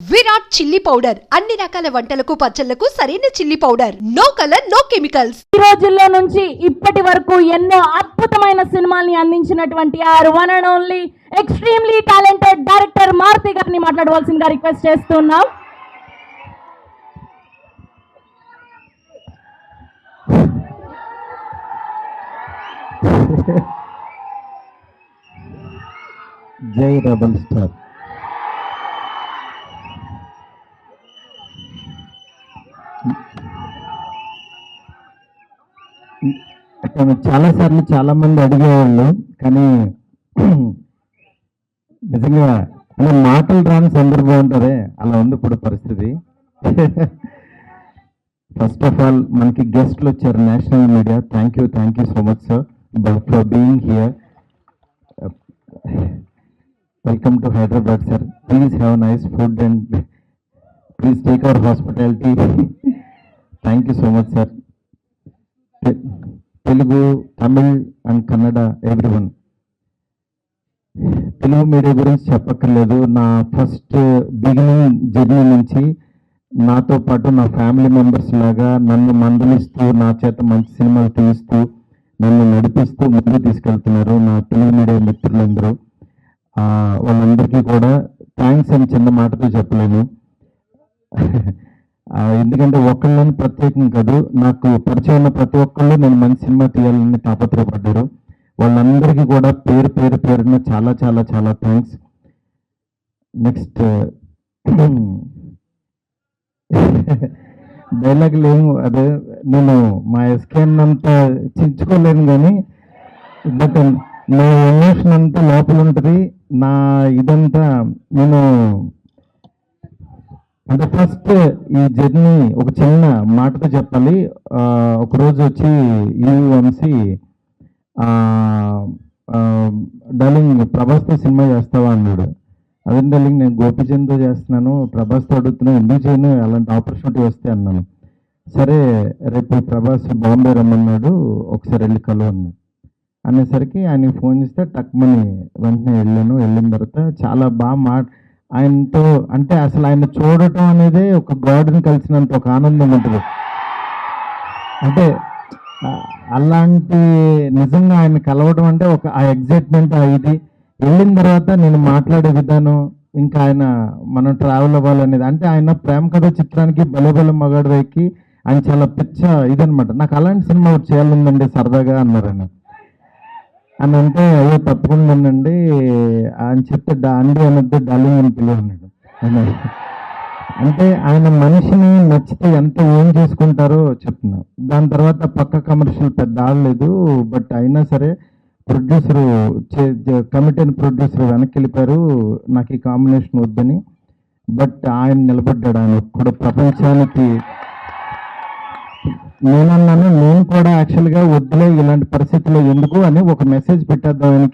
Virat chilli powder. అన్ని రకాల వంటలకు పచ్చళ్ళకు సరైన chilli powder. No colour no chemicals ఈ రోజుల్లో నుంచి ఇప్పటి వరకు ఎన్నో అద్భుతమైన సినిమాల్ని అందించినటువంటి our one and only extremely talented director Maruthi గారిని మాట్లాడవలసిందిగా రిక్వెస్ట్ చేస్తున్నాం. జై రెబల్ స్టార్. చాలాసార్లు చాలా మంది అడిగేవాళ్ళు కానీ నిజంగా అంటే మాటలు రాని సందర్భం ఉంటారే అలా ఉంది ఇప్పుడు పరిస్థితి. ఫస్ట్ ఆఫ్ ఆల్ మనకి గెస్ట్లు వచ్చారు national media thank you thank you so much sir for being here welcome to Hyderabad sir please have nice food and please take our hospitality thank you so much sir Telugu Tamil and Kannada every one Telugu media గురించి చెప్పక్కర్లేదు. నా first beginning journey నుంచి నాతో పాటు నా family members లాగా నన్ను మందలిస్తూ నా చేత మంచి సినిమాలు తీయిస్తూ నన్ను నడిపిస్తూ ముందుకు తీసుకెళ్తున్నారు నా తెలుగు మీడియా మిత్రులందరూ. వాళ్ళందరికీ కూడా థ్యాంక్స్ అని చిన్న మాటతో చెప్పలేను. ఎందుకంటే ఒక్కళ్ళని ప్రత్యేకం కాదు నాకు పరిచయం ఉన్న ప్రతి ఒక్కళ్ళు నేను మంచి సినిమా తీయాలని తాపత్రయపడ్డారు. వాళ్ళందరికీ కూడా పేరు పేరు పేరున చాలా చాలా చాలా థ్యాంక్స్ నెక్స్ట్ డైలాగ్ లేము అదే నేను మా ఎస్కేన్ అంతా చించుకోలేను కానీ బట్ నా ఎమోషన్ అంతా లోపల ఉంటుంది. నా ఇదంతా నేను అంటే ఫస్ట్ ఈ జర్నీ ఒక చిన్న మాటతో చెప్పాలి. ఒకరోజు వచ్చి ఈ వంశీ డార్లింగ్ ప్రభాస్తో సినిమా చేస్తావా అన్నాడు. అదే డార్లింగ్ నేను గోపిచంద్తో చేస్తున్నాను. ప్రభాస్తో అడుగుతున్నాను ఎందుకు చేయను? అలాంటి ఆపర్చునిటీ వస్తే అన్నాను. సరే రేపు ప్రభాస్ బాంబే రమ్మన్నాడు. ఒకసారి వెళ్ళి కలువు అన్నాడు. అనేసరికి ఆయన ఫోన్ చేస్తే టక్మని వెంటనే వెళ్ళాను. వెళ్ళిన తర్వాత చాలా బాగా మా ఆయనతో అంటే అసలు ఆయన చూడటం అనేది ఒక గాడ్ని కలిసినంత ఒక ఆనందం ఉంటుంది. అంటే అలాంటి నిజంగా ఆయన కలవడం అంటే ఒక ఆ ఎగ్జైట్మెంట్ ఇది. వెళ్ళిన తర్వాత నేను మాట్లాడే విధానం ఇంకా ఆయన మనం ట్రావెల్ అవ్వాలనేది. అంటే ఆయన ప్రేమ కథ చిత్రానికి బలబల మగాడు వైకి ఆయన చాలా పిచ్చ ఇదనమాట నాకు అలాంటి సినిమా చేయాలి ఉందండి సరదాగా అన్నారు ఆయన అని అంటే అయ్యో తప్పకుండా ఉండండి. అని చెప్తే డాండి అనొద్దు డాలింగ్ అని పిలువ అన్నాడు అంటే ఆయన మనిషిని నచ్చితే ఎంత ఏం చేసుకుంటారో చెప్తున్నా దాని తర్వాత పక్క కమర్షియల్ పెద్ద ఆడలేదు బట్ అయినా సరే ప్రొడ్యూసరు కమిటీ అయిన ప్రొడ్యూసర్ వెనక్కి వెళ్ళిపోయారు నాకు ఈ కాంబినేషన్ వద్దని. బట్ ఆయన నిలబడ్డాడు ఆయన ఒక్కడు ప్రపంచానికి నేనన్నాను నేను కూడా యాక్చువల్గా వద్దులే ఇలాంటి పరిస్థితుల్లో ఎందుకు అని ఒక మెసేజ్ పెట్టేద్దామని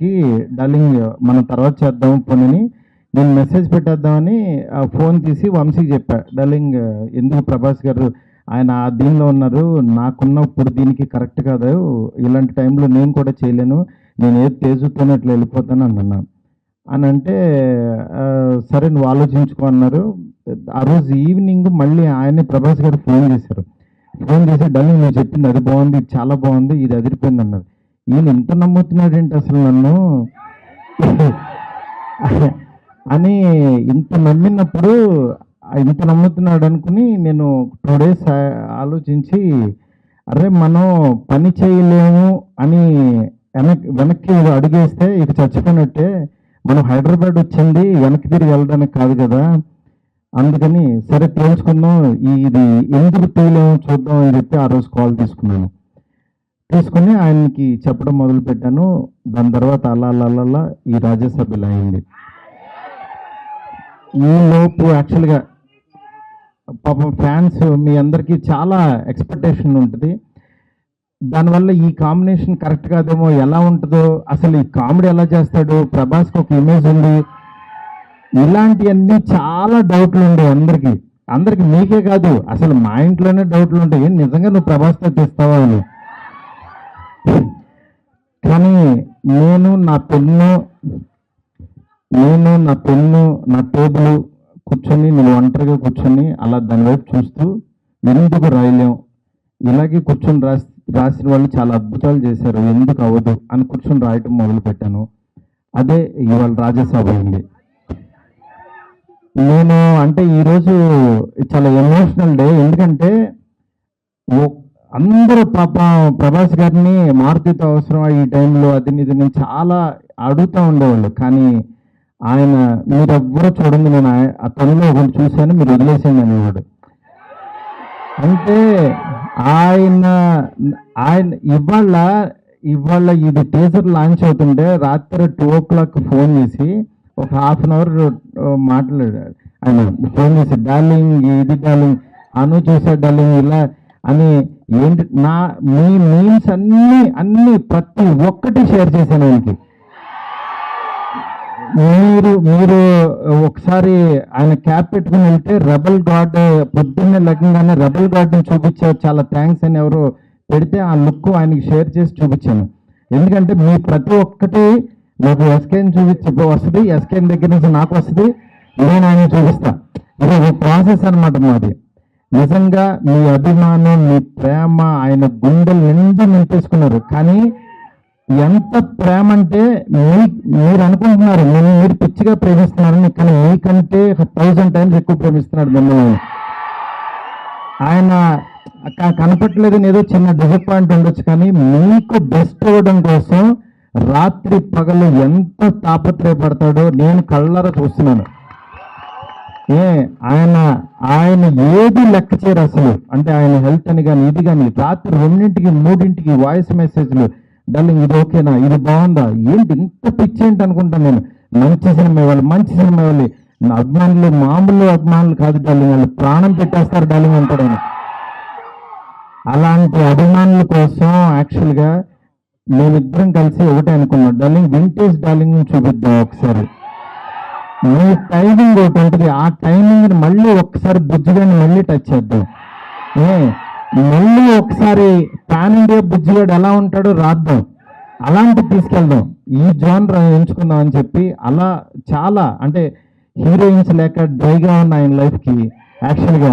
డార్లింగ్ మనం తర్వాత చేద్దాం పోనని. నేను మెసేజ్ పెట్టేద్దామని ఆ ఫోన్ తీసి వంశీకి చెప్పా డార్లింగ్ ఎందుకు ప్రభాస్ గారు ఆయన ఆ దీనిలో ఉన్నారు? నాకున్న ఇప్పుడు దీనికి కరెక్ట్ కాదు. ఇలాంటి టైంలో నేను కూడా చేయలేను. నేను ఏది తేజుతోనే అట్లా వెళ్ళిపోతాను అని అన్నాను. అని అంటే సరే నువ్వు ఆలోచించుకో అన్నారు. ఆ రోజు ఈవినింగ్ మళ్ళీ ఆయనే ప్రభాస్ గారు ఫోన్ చేశారు. ఫోన్ చేసి డార్లింగ్ నువ్వు చెప్పింది అది బాగుంది ఇది చాలా బాగుంది ఇది అదిరిపోయింది అన్నారు ఈయన ఇంత నమ్ముతున్నాడు ఏంటి అసలు నన్ను? అని ఇంత నమ్మినప్పుడు ఇంత నమ్ముతున్నాడు అనుకుని నేను టూ డేస్ ఆలోచించి అరే మనం పని చేయలేము అని వెనక్కి వెనక్కి అడిగేస్తే ఇక చచ్చిపోయినట్టే మనం హైదరాబాద్ వచ్చింది వెనక్కి తిరిగి వెళ్ళడానికి కాదు కదా అందుకని సరే తేల్చుకుందాం ఇది ఎందుకు తీయలేము చూద్దాం అని చెప్పి ఆ రోజు కాల్ తీసుకున్నాను. తీసుకుని ఆయనకి చెప్పడం మొదలు పెట్టాను. దాని తర్వాత అలా అలా ఈ రాజ్యసభలో అయింది. ఈ లోపు యాక్చువల్గా పాపం ఫ్యాన్స్ మీ అందరికీ చాలా ఎక్స్పెక్టేషన్ ఉంటుంది. దానివల్ల ఈ కాంబినేషన్ కరెక్ట్ కాదేమో ఎలా ఉంటుందో అసలు ఈ కామెడీ ఎలా చేస్తాడు? ప్రభాస్కి ఒక ఇమేజ్ ఉంది. ఇలాంటివన్నీ చాలా డౌట్లు ఉండవు అందరికి. అందరికి మీకే కాదు అసలు మా ఇంట్లోనే డౌట్లు ఉంటాయి. నిజంగా నువ్వు ప్రభాస్తో తెస్తావా అని. కానీ నేను నా పెన్ను నేను నా పెన్ను నా టేబుల్ కూర్చొని నువ్వు ఒంటరిగా కూర్చొని అలా దానివైపు చూస్తూ ఎందుకు రాయలేం? ఇలాగే కూర్చొని రాసి రాసిన వాళ్ళు చాలా అద్భుతాలు చేశారు. ఎందుకు అవ్వదు అని కూర్చొని రాయటం మొదలుపెట్టాను. అదే ఇవాళ రాజసభ అయింది నేను అంటే ఈరోజు చాలా ఎమోషనల్ డే ఎందుకంటే ఓ- అందరూ పాప ప్రభాస్ గారిని మారుతితో అవసరం ఈ టైంలో అది ఇది నేను చాలా అడుగుతూ ఉండేవాళ్ళు. కానీ ఆయన మీరెవ్వరూ చూడండి నేను ఆ తనలో ఒకటి చూశాను మీరు వదిలేసేయండి అనేవాడు అంటే ఆయన ఆయన ఇవాళ ఇవాళ ఇది టీజర్ లాంచ్ అవుతుంటే రాత్రి టూ ఓ క్లాక్ ఫోన్ చేసి ఒక హాఫ్ అన్ అవర్ మాట్లాడాడు. ఆయన ఫోన్ చేసి డార్లింగ్ ఇది డార్లింగ్ అను చూసా డార్లింగ్ ఇలా అని ఏంటి నా మీ మీమ్స్ అన్ని అన్ని ప్రతి ఒక్కటి షేర్ చేశాను ఆయనకి. మీరు మీరు ఒకసారి ఆయన క్యాప్ పెట్టుకుని వెళ్తే రెబల్ గాడ్ పొద్దున్నే లగ్నంగానే రెబల్ గాడ్ని చూపించారు. చాలా థ్యాంక్స్ అని ఎవరు పెడితే ఆ లుక్ ఆయనకి షేర్ చేసి చూపించాను. ఎందుకంటే మీ ప్రతి ఒక్కటి నాకు ఎస్కేని చూపించి వస్తుంది ఎస్కేన్ దగ్గర నుంచి నాకు వస్తుంది నేను ఆయన చూపిస్తా. ఇది ఒక ప్రాసెస్ అన్నమాట మాది. నిజంగా మీ అభిమానం మీ ప్రేమ ఆయన గుండెలు నిండా నింపేసుకున్నారు కానీ ఎంత ప్రేమ అంటే మీ మీరు అనుకుంటున్నారు నేను మీరు పిచ్చిగా ప్రేమిస్తున్నారని కానీ మీకంటే థౌజండ్ టైమ్స్ ఎక్కువ ప్రేమిస్తున్నాడు మిమ్మల్ని. ఆయన క- కనపట్లేదని ఏదో చిన్న డిసప్పాయింట్ ఉండొచ్చు కానీ మీకు బెస్ట్ ఇవ్వడం కోసం రాత్రి పగలు ఎంత తాపత్రయపడతాడో నేను కళ్ళారా చూస్తున్నాను. ఏ ఆయన ఆయన ఏది లెక్క చేయరు అసలు. అంటే ఆయన హెల్త్ అని కానీ ఇది కానీ రాత్రి రెండింటికి మూడింటికి వాయిస్ మెసేజ్లు డార్లింగ్ ఇది ఓకేనా? ఇది బాగుందా? ఏంటి ఇంత పిచ్చి ఏంటి అనుకుంటాను నేను? మంచి సినిమా వాళ్ళు మంచి సినిమా ఇవ్వాలి. అభిమానులు మామూలు అభిమానులు కాదు డార్లింగ్ వాళ్ళు ప్రాణం పెట్టేస్తారు డార్లింగ్ అంటాడు ఆయన. అలాంటి అభిమానుల కోసం యాక్చువల్గా మేమిద్దరం కలిసి ఒకటే అనుకున్నాం. డార్లింగ్ వింటేజ్ డార్లింగ్ చూపిద్దాం ఒకసారి. మీ టైమింగ్ ఒకటి ఉంటుంది. ఆ టైమింగ్ మళ్ళీ ఒకసారి బుజ్జిగాని మళ్ళీ టచ్ చేద్దాం. ఏ మళ్ళీ ఒకసారి పాన్ ఇండియా బుజ్జిగాడు ఎలా ఉంటాడో రాద్దాం. అలాంటివి తీసుకెళ్దాం. ఈ జోనర్ ఎంచుకుందాం అని చెప్పి అలా చాలా అంటే హీరోయిన్స్ లేక డ్రైగా ఉన్న ఆయన లైఫ్కి యాక్చువల్గా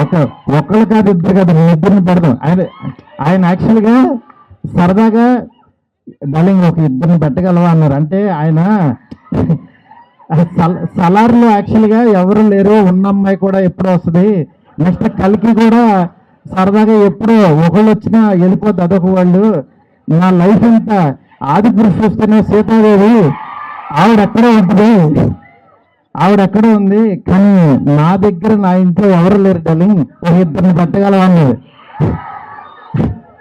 ఒక ఒకళ్ళు కాదు ఇద్దరు కాదు మేము ఇద్దరిని పెడదాం. ఆయన ఆయన యాక్చువల్గా సరదాగా డార్లింగ్ ఒక ఇద్దరిని పెట్టగలవా అన్నారు. అంటే ఆయన సలార్లో యాక్చువల్గా ఎవరు లేరు ఉన్న అమ్మాయి కూడా ఎప్పుడు వస్తుంది. నెక్స్ట్ కలికి కూడా సరదాగా ఎప్పుడో ఒకళ్ళు వచ్చినా వెళ్ళిపోద్ది అదొక వాళ్ళు. నా లైఫ్ అంతా ఆది పురుషు వస్తేనే సీతాదేవి ఆవిడ ఎక్కడే ఉంటుంది. ఆవిడ ఎక్కడే ఉంది. కానీ నా దగ్గర నా ఇంట్లో ఎవరు లేరు డార్లింగ్. ఒక ఇద్దరిని పెట్టగలవా అన్నది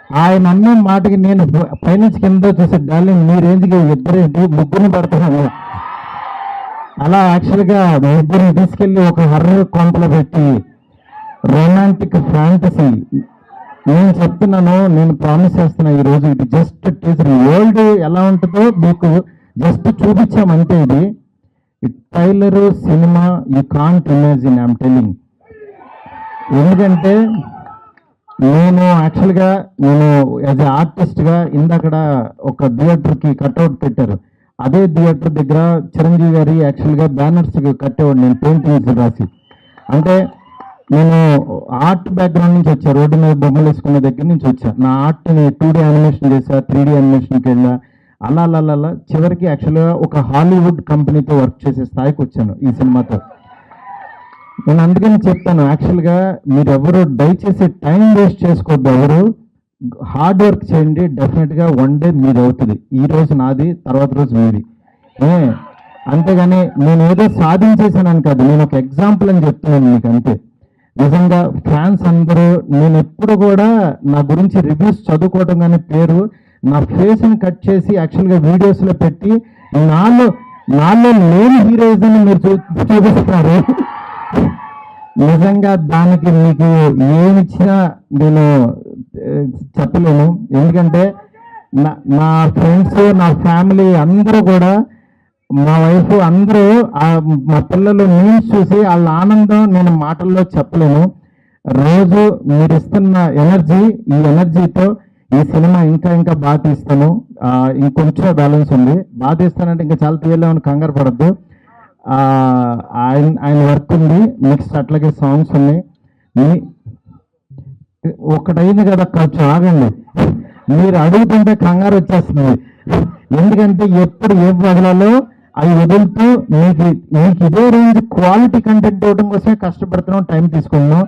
ఆయన అన్న మాటకి నేను పైనుంచి కింద చూసే డార్లింగ్ మీ రేంజ్కి ఇద్దరు ముగ్గురిని పెడతాను అలా యాక్చువల్గా ముగ్గురిని తీసుకెళ్ళి ఒక హర్రర్ కొంపలో పెట్టి రొమాంటిక్ ఫ్యాంటసీ నేను చెప్తున్నాను నేను ప్రామిస్ చేస్తున్నా ఈ రోజు ఇది జస్ట్ టీజర్ వరల్డ్ ఎలా ఉంటుందో మీకు జస్ట్ చూపించామంటే ఇది. Trailer cinema you can't imagine I'm telling ఎందుకంటే నేను యాక్చువల్గా నేను యాజ్ ఎ ఆర్టిస్ట్గా ఇందక్కడ ఒక థియేటర్కి కట్అవుట్ పెట్టారు. అదే థియేటర్ దగ్గర చిరంజీవి గారి యాక్చువల్గా బ్యానర్స్ కట్టేవాడు నేను పెయింటింగ్స్ రాసి. అంటే నేను ఆర్ట్ బ్యాక్గ్రౌండ్ నుంచి వచ్చా రోడ్డు మీద బొమ్మలు వేసుకునే దగ్గర నుంచి వచ్చా. నా ఆర్ట్ని టూ డీ యానిమేషన్ చేసా త్రీ డీ యానిమేషన్కి వెళ్ళా. అలా అలా అలా చివరికి యాక్చువల్గా ఒక హాలీవుడ్ కంపెనీతో వర్క్ చేసే స్థాయికి వచ్చాను ఈ సినిమాతో. నేను అందుకని చెప్తాను యాక్చువల్గా మీరు ఎవరు దయచేసి టైం వేస్ట్ చేసుకోవద్దు ఎవరు హార్డ్ వర్క్ చేయండి డెఫినెట్గా వన్ డే మీది అవుతుంది ఈ రోజు నాది తర్వాత రోజు మీది. ఏ అంతేగాని నేను ఏదో సాధించేసానని కాదు నేను ఒక ఎగ్జాంపుల్ అని చెప్తున్నాను మీకు అంతే. నిజంగా ఫ్యాన్స్ అందరూ నేను ఎప్పుడు కూడా నా గురించి రివ్యూస్ చదువుకోవడం కానీ పేరు నా ఫేస్ని కట్ చేసి యాక్చువల్గా వీడియోస్లో పెట్టి నాలో నాలో లేని హీరోయిజం మీరు చూ చూపిస్తున్నారు. నిజంగా దానికి మీకు ఏమిచ్చినా నేను చెప్పలేను. ఎందుకంటే నా నా ఫ్రెండ్స్ నా ఫ్యామిలీ అందరూ కూడా మా వైఫ్ అందరూ మా పిల్లలు మీమ్స్ చూసి వాళ్ళ ఆనందం నేను మాటల్లో చెప్పలేను. రోజు మీరు ఇస్తున్న ఎనర్జీ ఈ ఎనర్జీతో ఈ సినిమా ఇంకా ఇంకా బాగా తీస్తాను. ఇంకొంచెం బ్యాలెన్స్ ఉంది. బాగా తీస్తానంటే ఇంకా చాలా తీయలేమని కంగారు పడద్దు. ఆయన ఆయన వర్క్ ఉంది. నెక్స్ట్ అట్లాగే సాంగ్స్ ఉన్నాయి. మీ- ఒకటైంది కదా కొంచెం ఆగండి. మీరు అడుగుతుంటే కంగారు వచ్చేస్తుంది. ఎందుకంటే ఎప్పుడు ఏ వదలాలో అవి వదులుతూ మీకు మీకు ఇదే రేంజ్ క్వాలిటీ కంటెంట్ ఇవ్వడం కోసమే కష్టపడుతున్నాం టైం తీసుకున్నాం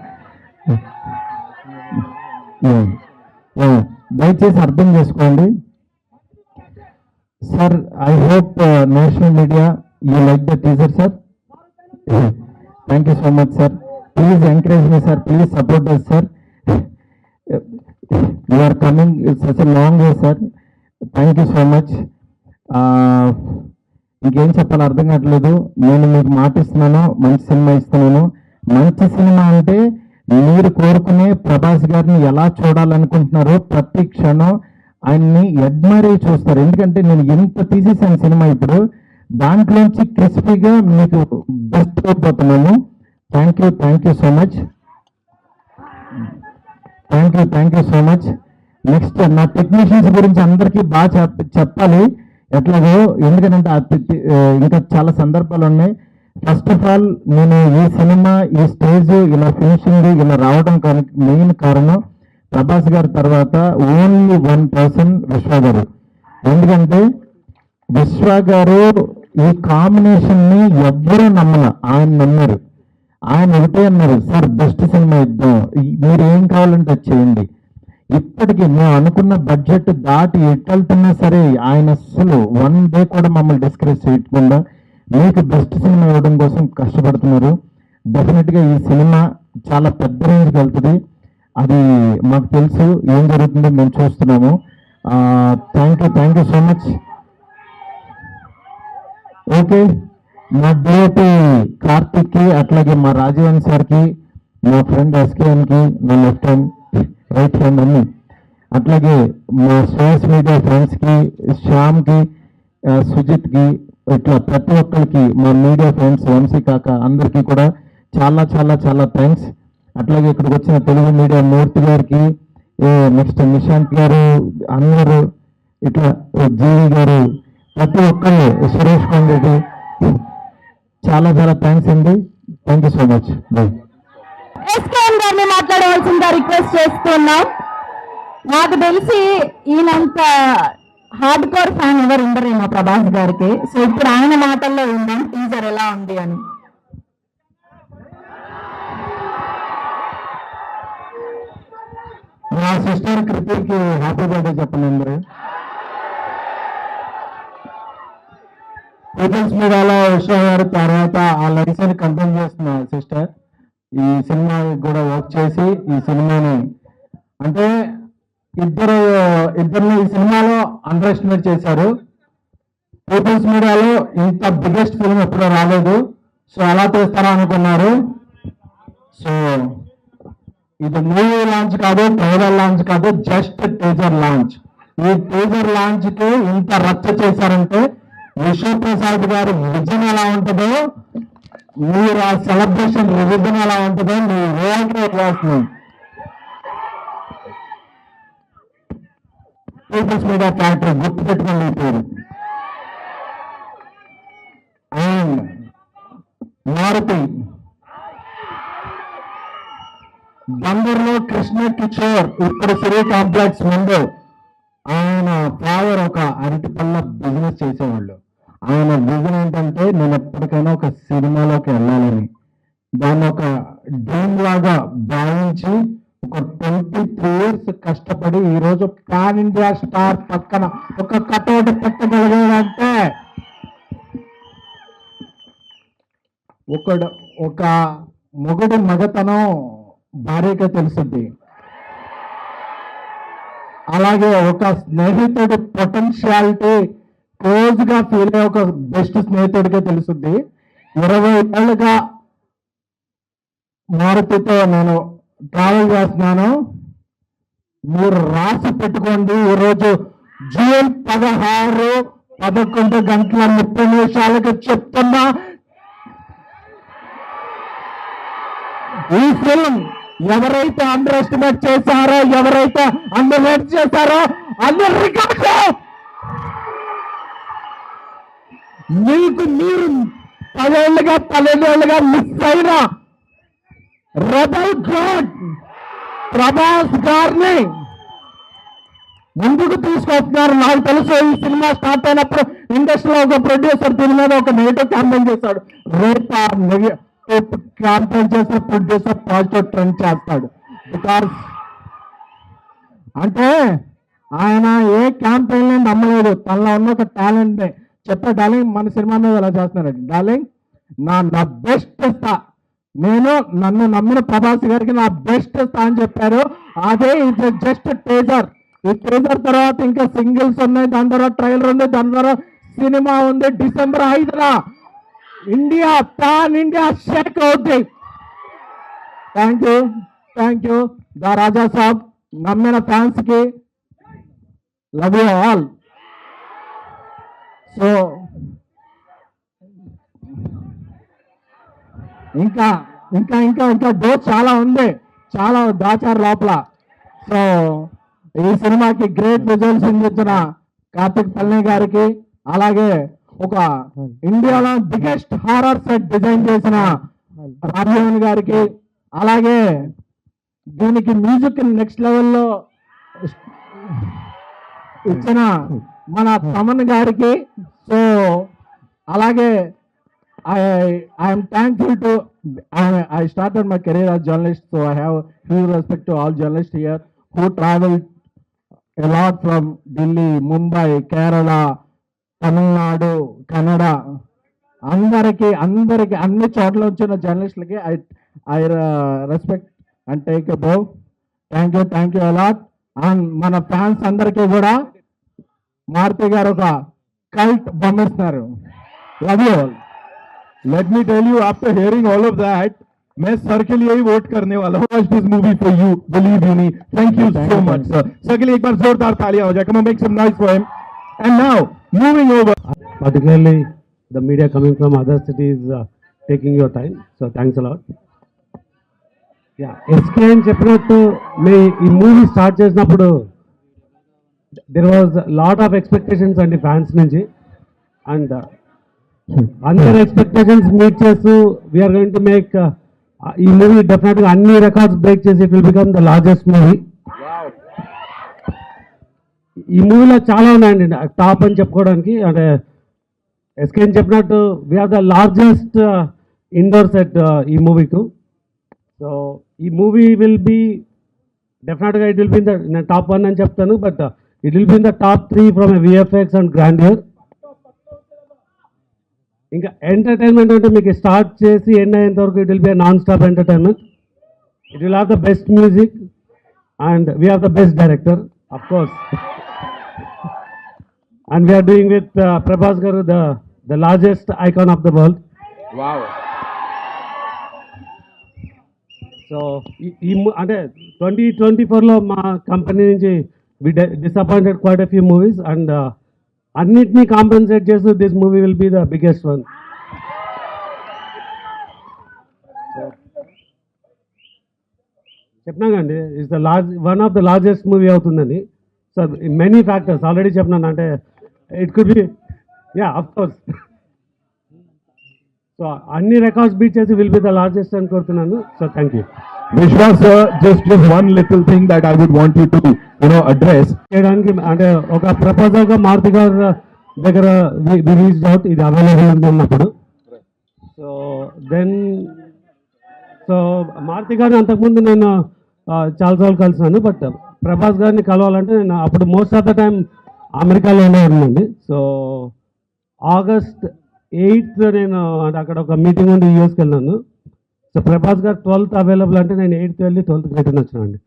దయచేసి అర్థం చేసుకోండి. Sir I hope national media you like the teaser sir thank you so much sir please encourage me sir please support us sir you are coming such long way sir thank you so much ఇంకేం చెప్పాలో అర్థం కావట్లేదు. నేను మీకు మాటిస్తున్నాను మంచి cinema ఇస్తున్నాను. మంచి సినిమా అంటే మీరు కోరుకునే ప్రభాస్ గారిని ఎలా చూడాలనుకుంటున్నారో ప్రతి క్షణం ఆయన్ని ఎడ్మరీ చూస్తారు. ఎందుకంటే నేను ఎంత తీసేసాను సినిమా ఇప్పుడు. దాంట్లోంచి క్రిస్పీగా మీకు బెస్ట్ అయిపోతున్నాను thank you thank you so much thank you thank you so much next నా టెక్నీషియన్స్ గురించి అందరికీ బాగా చెప్పాలి. ఎట్లాగో ఎందుకంటే ఆ ఇంకా చాలా సందర్భాలు ఉన్నాయి. ఫస్ట్ ఆఫ్ ఆల్ నేను ఈ సినిమా ఈ స్టేజ్ ఇలా ఫినిషింగ్ ఇలా రావడం మెయిన్ కారణం ప్రభాస్ గారి తర్వాత ఓన్లీ వన్ పర్సన్ విశ్వ గారు. ఎందుకంటే విశ్వ గారు ఈ కాంబినేషన్ని ఎవ్వరూ నమ్మల. ఆయన నమ్మారు. ఆయన ఒకటే అన్నారు సార్ బెస్ట్ సినిమా ఇద్దాం. మీరు ఏం కావాలంటే చేయండి. ఇప్పటికీ మేము అనుకున్న బడ్జెట్ దాటి ఎట్టెళ్తున్నా సరే ఆయన అస్సలు వన్ డే కూడా మమ్మల్ని డిస్కరేజ్ చేయకుండా మీకు బెస్ట్ సినిమా ఇవ్వడం కోసం కష్టపడుతున్నారు. డెఫినెట్గా ఈ సినిమా చాలా పెద్ద రేంజ్కి వెళ్తుంది. అది మాకు తెలుసు ఏం జరుగుతుందో మేము చూస్తున్నాము. Thank you thank you so much. Okay మా డిఓపి కార్తిక్కి అట్లాగే మా రాజీవన్ సార్కి మా ఫ్రెండ్ ఎస్కేఎన్కి నా లెఫ్ట్ హ్యాండ్ రైట్ హ్యాండ్ అన్ని. అట్లాగే మా సోషల్ మీడియా ఫ్రెండ్స్కి శ్యామ్కి సుజిత్కి ఇట్లా ప్రతి ఒక్కరికి మా మీడియా ఫ్రెండ్స్ వంశీ కాక అందరికీ కూడా చాలా చాలా చాలా థ్యాంక్స్ అట్లాగే ఇక్కడికి వచ్చిన తెలుగు మీడియా మూర్తి గారికి నెక్స్ట్ నిశాంత్ గారు అన్నారు ఇట్లా జీవి గారు ప్రతి ఒక్కరు సురేష్ కొండరెడ్డి చాలా చాలా థ్యాంక్స్ అండి. Thank you so much bye SKN గారిని మాట్లాడవలసిందిగా రిక్వెస్ట్ చేస్తున్నాం. నాకు తెలిసి ఈయనంత హార్డ్ కోర్ ఫ్యాన్ ఎవరు ఉండరేమో ప్రభాస్ గారికి. సో ఇప్పుడు ఆయన మాటల్లో ఉందాం టీజర్ ఎలా ఉంది అని. మా సిస్టర్ కృతికి హ్యాపీ బర్త్డే చెప్పండి అందరూ పీపుల్స్ మీడియాలో విశ్వ గారు తర్వాత ఆ లైసెన్స్ కంటిన్యూ చేస్తున్న సిస్టర్. ఈ సినిమా కూడా వర్క్ చేసి ఈ సినిమాని అంటే ఇద్దరు ఇద్దరిని ఈ సినిమాలో అండర్ ఎస్టిమేట్ చేశారు. పీపుల్స్ మీడియాలో ఇంత బిగ్గెస్ట్ ఫిల్మ్ ఎప్పుడూ రాలేదు. సో ఎలా చేస్తారా అనుకున్నారు? సో ఇది మూవీ లాంచ్ కాదు ట్రైలర్ లాంచ్ కాదు జస్ట్ టీజర్ లాంచ్ ఈ టీజర్ లాంచ్కి ఇంత రచ్చ చేశారంటే విశ్వప్రసాద్ గారి విజన్ ఎలా ఉంటుందో మీరు ఆ సెలబ్రేషన్ రివిజన్ ఎలా ఉంటుందో మీ రియాక్ట్ చేస్తున్నాం. పీపుల్స్ మీడియా ఫ్యాక్టరీ గుర్తు పెట్టుకోండి ఈ పేరు. అండ్ మారుతి. బందర్లో కృష్ణ కిషోర్ ఇప్పుడు సిరీ కాంప్లెక్స్ ముందు ఆయన ఫాదర్ ఒక అరటి పళ్ళ బిజినెస్ చేసేవాళ్ళు. ఆయన విజన్ ఏంటంటే నేను ఎప్పటికైనా ఒక సినిమాలోకి వెళ్ళాలని. దాన్ని ఒక డ్రీమ్ లాగా భావించి ఒక ట్వంటీ త్రీ ఇయర్స్ కష్టపడి ఈ రోజు పాన్ ఇండియా స్టార్ పక్కన ఒక కటౌట్ పెట్టగలిగాడంటే ఒకడు ఒక మొగుడు మగతనం భార్యగా తెలుస్తుంది అలాగే ఒక స్నేహితుడి పొటెన్షియాలిటీ క్లోజ్గా ఫీల్ అయ్యే ఒక బెస్ట్ స్నేహితుడికే తెలుస్తుంది ఇరవై ఏళ్ళుగా మారుతితో నేను ట్రావెల్ చేస్తున్నాను. మీరు రాసి పెట్టుకోండి. ఈరోజు జూన్ పదహారు పదకొండు గంటల ముప్పై నిమిషాలకు చెప్తున్నా. ఈ ఫిల్మ్ ఎవరైతే అండర్ ఎస్టిమేట్ చేశారో ఎవరైతే అండర్ చేశారో అందరు మీకు మీరు పదేళ్ళుగా పన్నెండేళ్ళుగా మిస్ అయిన రెబల్ గాడ్ ప్రభాస్ గారిని ముందుకు తీసుకొస్తున్నారు. నాకు తెలుసు ఈ సినిమా స్టార్ట్ అయినప్పుడు ఇండస్ట్రీలో ఒక ప్రొడ్యూసర్ దీని మీద ఒక నెగిటివ్ క్యాంపెయిన్ చేశాడు. రేపు ఆ క్యాంపెయిన్ చేసే ప్రొడ్యూసర్ పాజిటివ్ ట్రెండ్ చేస్తాడు. బికాస్ అంటే ఆయన ఏ క్యాంపెయిన్ నమ్మలేదు. తనలో ఉన్న ఒక టాలెంట్ చెప్పే డార్లింగ్ మన సినిమా మీద ఎలా చేస్తున్నారండి? డార్లింగ్ నా నా బెస్ట్ స్థా నేను నన్ను నమ్మిన ప్రభాస్ గారికి నా బెస్ట్ ఇస్తా అని చెప్పారు. అదే ఇది జస్ట్ టేజర్ ఈ టేజర్ తర్వాత ఇంకా సింగిల్స్ ఉన్నాయి దాని తర్వాత ట్రైలర్ ఉంది దాని ద్వారా సినిమా ఉంది డిసెంబర్ ఐదున. ఇండియా పాన్ ఇండియా షేక్ అవుద్ది. Thank you thank you. The Raja Saab నమ్మిన ఫ్యాన్స్కి లవ్ యూ ఆల్. సో ఇంకా ఇంకా ఇంకా ఇంకా డోర్ చాలా ఉంది. చాలా దాచారు లోపల. సో ఈ సినిమాకి గ్రేట్ రిజల్ట్స్ అందించిన కార్తిక్ పల్ని గారికి అలాగే ఒక ఇండియాలో బిగ్గెస్ట్ హారర్ సెట్ డిజైన్ చేసిన రాజీవన్ గారికి అలాగే దీనికి మ్యూజిక్ నెక్స్ట్ లెవెల్లో ఇచ్చిన మన తమన్ గారికి సో అలాగే I I'm thankful to I started my career journalist so I have huge respect to all journalists here who traveled a lot from Delhi, Mumbai, Kerala, Tamil Nadu Kannada అందరికి అందరికి అన్ని చోట్ల వచ్చిన జర్నలిస్టులకి I I respect and take a bow thank you thank you a lot and మన fans అందరికీ కూడా మారుతి గారు ఒక cult బొమ్మిస్తున్నారు love you all let me tell you after hearing all of that मैं सर के लिए ही वोट करने वाला हूँ आज this movie for you believe you me thank you Thank so you, much thank sir sir के लिए एक बार जोरदार तालियां हो जाए come make some noise for him and now moving over particularly the media coming from other cities uh, taking your time. So thanks a lot. Yeah SK అని చెప్పినట్టు మీ ఈ మూవీ స్టార్ట్ చేసినప్పుడు there was lot of expectations అండి fans నుంచి. And అందరి expectations meet చేస్తూ we're going to make ఈ మూవీ డెఫినెట్గా అన్ని రికార్డ్స్ బ్రేక్ చేసి it will become the largest movie ఈ మూవీలో చాలా ఉన్నాయండి. టాప్ అని చెప్పుకోవడానికి అంటే ఎస్కే అని చెప్పినట్టు we're the largest indoor set ఈ మూవీకు సో ఈ మూవీ విల్ బి డెఫినెట్గా it will be the top one అని చెప్తాను. But it will be the top three from VFX and grandeur ఇంకా ఎంటర్టైన్మెంట్ అంటే మీకు స్టార్ట్ చేసి ఎండ్ అయ్యేంత వరకు it will be non stop entertainment it will have the best music and we have the best director of course and we are doing with uh, Prabhas Garu, the, the largest icon of the world. wow. So ఈ- అంటే twenty twenty ఫోర్లో మా company నుంచి we disappointed quite a few movies and అన్నిటినీ compensate చేస్తూ this movie will be the biggest one చెప్పినాకండి is the large one of the largest movie అవుతుందని. So many factors already చెప్పినాను అంటే it could be yeah of course so అన్ని records beat చేసి will be the largest అని కోరుతున్నాను. So thank you just just one little thing that I would want you to you know address. చేయడానికి అంటే ఒక ప్రపోజల్గా మారుతి గారు దగ్గర రిలీజ్ అవుట్ ఇది అవైలబుల్ ఉన్నప్పుడు సో దెన్ సో మారుతి గారిని అంతకుముందు నేను ఆ, చాలాసార్లు కలిసినాను బట్ ప్రభాస్ గారిని కలవాలంటే నేను అప్పుడు మోస్ట్ ఆఫ్ ద టైం అమెరికాలో ఉండేవాడినండి సో ఆగస్ట్ ఎయిత్ నేను అంటే అక్కడ ఒక మీటింగ్ ఉంది యూఎస్కి వెళ్ళాను. సో ప్రభాస్ గారు ట్వెల్త్ అవైలబుల్ అంటే నేను ఎయిత్ వెళ్ళి twelfth return వచ్చినానండి.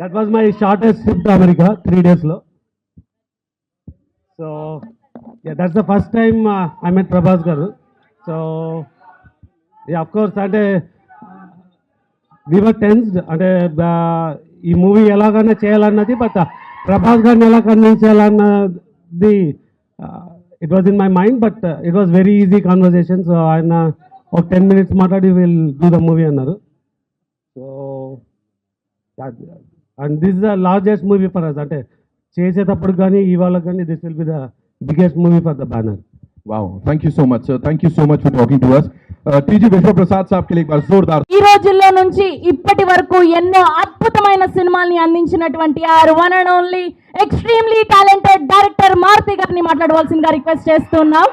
That was my shortest trip to America three డేస్లో so that's the first time I met Prabhas garu. So of course అంటే వివర్ టెన్స్డ్ అంటే uh, ఈ మూవీ ఎలాగైనా చేయాలన్నది బట్ ప్రభాస్ uh, గారిని ఎలా కన్విన్స్ చేయాలన్నది uh, it was in my mind but it was very easy conversation so ఆయన ఒక టెన్ మినిట్స్ మాట్లాడి విల్ డూ ద మూవీ అన్నారు. So and this the largest movie for us అంటే చేసేటప్పుడు కానీ ఇవాళ కానీ this will be the biggest movie for the banner wow thank you so much thank you so much for talking to us TG Vishwaprasad సాబ్కి జోర్దార్ ఈ రోజుల్లో నుంచి ఇప్పటి వరకు ఎన్నో అద్భుతమైన సినిమాల్ని అందించినటువంటి our one and only extremely talented director Maruthi గారిని మాట్లాడవలసిందిగా రిక్వెస్ట్ చేస్తున్నాం.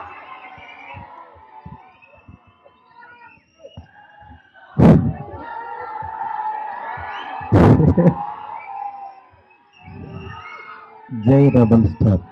జై రబల్ స్టార్.